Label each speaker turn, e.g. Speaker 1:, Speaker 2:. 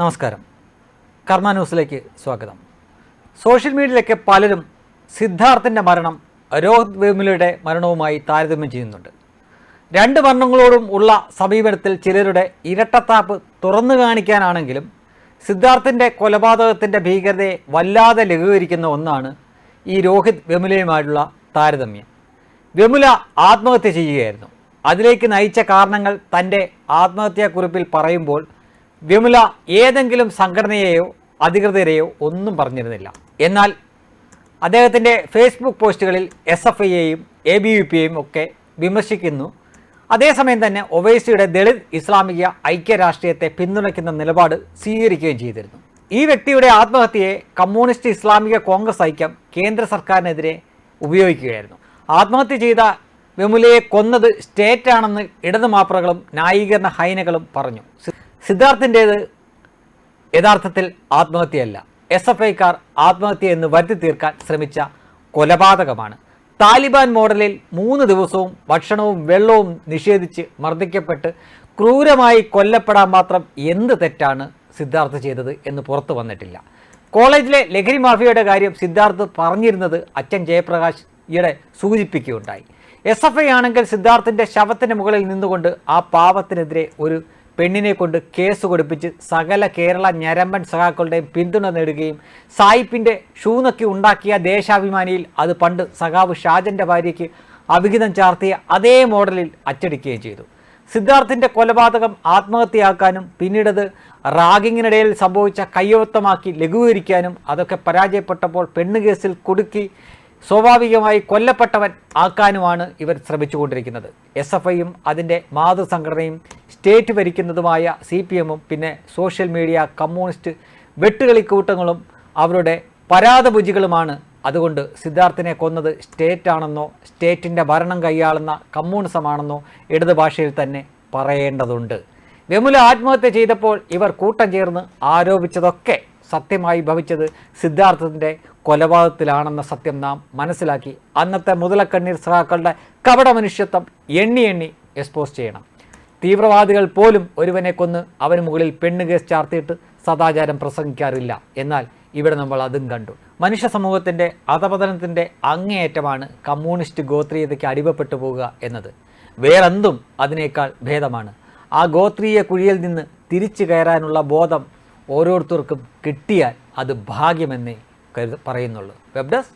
Speaker 1: നമസ്കാരം. കർമ്മ ന്യൂസിലേക്ക് സ്വാഗതം. സോഷ്യൽ മീഡിയയിലൊക്കെ പലരും സിദ്ധാർത്ഥിന്റെ മരണം രോഹിത് വേമുലയുടെ മരണവുമായി താരതമ്യം ചെയ്യുന്നുണ്ട്. രണ്ട് മരണങ്ങളോടും ഉള്ള സമീപനത്തിൽ ചിലരുടെ ഇരട്ടത്താപ്പ് തുറന്നു കാണിക്കാനാണെങ്കിലും സിദ്ധാർത്ഥിന്റെ കൊലപാതകത്തിന്റെ ഭീകരതയെ വല്ലാതെ ലഘൂകരിക്കുന്ന ഒന്നാണ് ഈ രോഹിത് വെമുലയുമായിട്ടുള്ള താരതമ്യം. വെമുല ആത്മഹത്യ ചെയ്യുകയായിരുന്നു. അതിലേക്ക് നയിച്ച കാരണങ്ങൾ തന്റെ ആത്മഹത്യാക്കുറിപ്പിൽ പറയുമ്പോൾ വിമല ഏതെങ്കിലും സംഘടനയെയോ അധികൃതരെയോ ഒന്നും പറഞ്ഞിരുന്നില്ല. എന്നാൽ അദ്ദേഹത്തിന്റെ ഫേസ്ബുക്ക് പോസ്റ്റുകളിൽ എസ് എഫ് ഐയെയും എ ബി യു പിയെയും ഒക്കെ വിമർശിക്കുന്നു. അതേസമയം തന്നെ ഒവൈസിയുടെ ദളിത് ഇസ്ലാമിക ഐക്യരാഷ്ട്രീയത്തെ പിന്തുണയ്ക്കുന്ന നിലപാട് സ്വീകരിക്കുകയും ചെയ്തിരുന്നു. ഈ വ്യക്തിയുടെ ആത്മഹത്യയെ കമ്മ്യൂണിസ്റ്റ് ഇസ്ലാമിക കോൺഗ്രസ് ഐക്യം കേന്ദ്ര സർക്കാരിനെതിരെ ഉപയോഗിക്കുകയായിരുന്നു. ആത്മഹത്യ ചെയ്ത വിമുലയെ കൊന്നത് സ്റ്റേറ്റാണെന്ന് ആണെന്ന് ഇടത് മാപ്രകളും ന്യായീകരണ ഹൈനകളും പറഞ്ഞു. സിദ്ധാർത്ഥിന്റേത് യഥാർത്ഥത്തിൽ ആത്മഹത്യയല്ല. എസ് എഫ് ഐക്കാർ ആത്മഹത്യ എന്ന് വരുത്തി തീർക്കാൻ ശ്രമിച്ച കൊലപാതകമാണ്. താലിബാൻ മോഡലിൽ മൂന്ന് ദിവസവും ഭക്ഷണവും വെള്ളവും നിഷേധിച്ച് മർദ്ദിക്കപ്പെട്ട് ക്രൂരമായി കൊല്ലപ്പെടാൻ മാത്രം എന്ത് തെറ്റാണ് സിദ്ധാർത്ഥ് ചെയ്തത് എന്ന് പുറത്തു വന്നിട്ടില്ല. കോളേജിലെ ലഹരി മാഫിയയുടെ കാര്യം സിദ്ധാർത്ഥ് പറഞ്ഞിരുന്നത് അച്ഛൻ ജയപ്രകാശ് ഈയിടെ സൂചിപ്പിക്കുകയുണ്ടായി. എസ് എഫ് ഐ ആണെങ്കിൽ സിദ്ധാർത്ഥിന്റെ ശവത്തിന് മുകളിൽ നിന്നുകൊണ്ട് ആ പാവത്തിനെതിരെ ഒരു പെണ്ണിനെ കൊണ്ട് കേസ് കൊടുപ്പിച്ച് സകല കേരള ഞരമ്പൻ സഖാക്കളുടെയും പിന്തുണ നേടുകയും സായിപ്പിന്റെ ഷൂനൊക്കെ ഉണ്ടാക്കിയ ദേശാഭിമാനിയിൽ അത് പണ്ട് സഖാവ് ഷാജന്റെ ഭാര്യയ്ക്ക് അവിഹിതം ചാർത്തിയ അതേ മോഡലിൽ അച്ചടിക്കുകയും ചെയ്തു. സിദ്ധാർത്ഥിന്റെ കൊലപാതകം ആത്മഹത്യയാക്കാനും പിന്നീടത് റാഗിങ്ങിനിടയിൽ സംഭവിച്ച കയ്യവത്തമാക്കി ലഘൂകരിക്കാനും അതൊക്കെ പരാജയപ്പെട്ടപ്പോൾ പെണ്ണ് കേസിൽ കുടുക്കി സ്വാഭാവികമായി കൊല്ലപ്പെട്ടവൻ ആക്കാനുമാണ് ഇവർ ശ്രമിച്ചുകൊണ്ടിരിക്കുന്നത്. എസ് എഫ് ഐയും അതിന്റെ മാതൃസംഘടനയും സ്റ്റേറ്റ് ഭരിക്കുന്നതുമായ സി പി എമ്മും പിന്നെ സോഷ്യൽ മീഡിയ കമ്മ്യൂണിസ്റ്റ് വെട്ടുകളിക്കൂട്ടങ്ങളും അവരുടെ പരാതഭുജികളുമാണ് അതുകൊണ്ട് സിദ്ധാർത്ഥിനെ കൊന്നത് സ്റ്റേറ്റാണെന്നോ സ്റ്റേറ്റിന്റെ ഭരണം കൈയാളുന്ന കമ്മ്യൂണിസമാണെന്നോ ഇടതു ഭാഷയിൽ തന്നെ പറയേണ്ടതുണ്ട്. വെമുല ആത്മഹത്യ ചെയ്തപ്പോൾ ഇവർ കൂട്ടം ചേർന്ന് ആരോപിച്ചതൊക്കെ സത്യമായി ഭവിച്ചത് സിദ്ധാർത്ഥത്തിന്റെ കൊലപാതകത്തിലാണെന്ന സത്യം നാം മനസ്സിലാക്കി. അന്നത്തെ മുതലക്കണ്ണീർ സഹാക്കളുടെ കപട മനുഷ്യത്വം എണ്ണി എണ്ണി എക്സ്പോസ് ചെയ്യണം. തീവ്രവാദികൾ പോലും ഒരുവനെ കൊന്ന് അവന് മുകളിൽ പെണ്ണ് കേസ് ചാർത്തിയിട്ട് സദാചാരം പ്രസംഗിക്കാറില്ല. എന്നാൽ ഇവിടെ നമ്മൾ അതും കണ്ടു. മനുഷ്യ സമൂഹത്തിന്റെ അധപതനത്തിന്റെ അങ്ങേയറ്റമാണ് കമ്മ്യൂണിസ്റ്റ് ഗോത്രീയതയ്ക്ക് അടിമപ്പെട്ടു പോവുക എന്നത്. വേറെന്തും അതിനേക്കാൾ ഭേദമാണ്. ആ ഗോത്രീയ കുഴിയിൽ നിന്ന് തിരിച്ചു കയറാനുള്ള ബോധം ഓരോരുത്തർക്കും കിട്ടിയാൽ അത് ഭാഗ്യമെന്നേ കരുത പറയുന്നുള്ളൂ. Web desk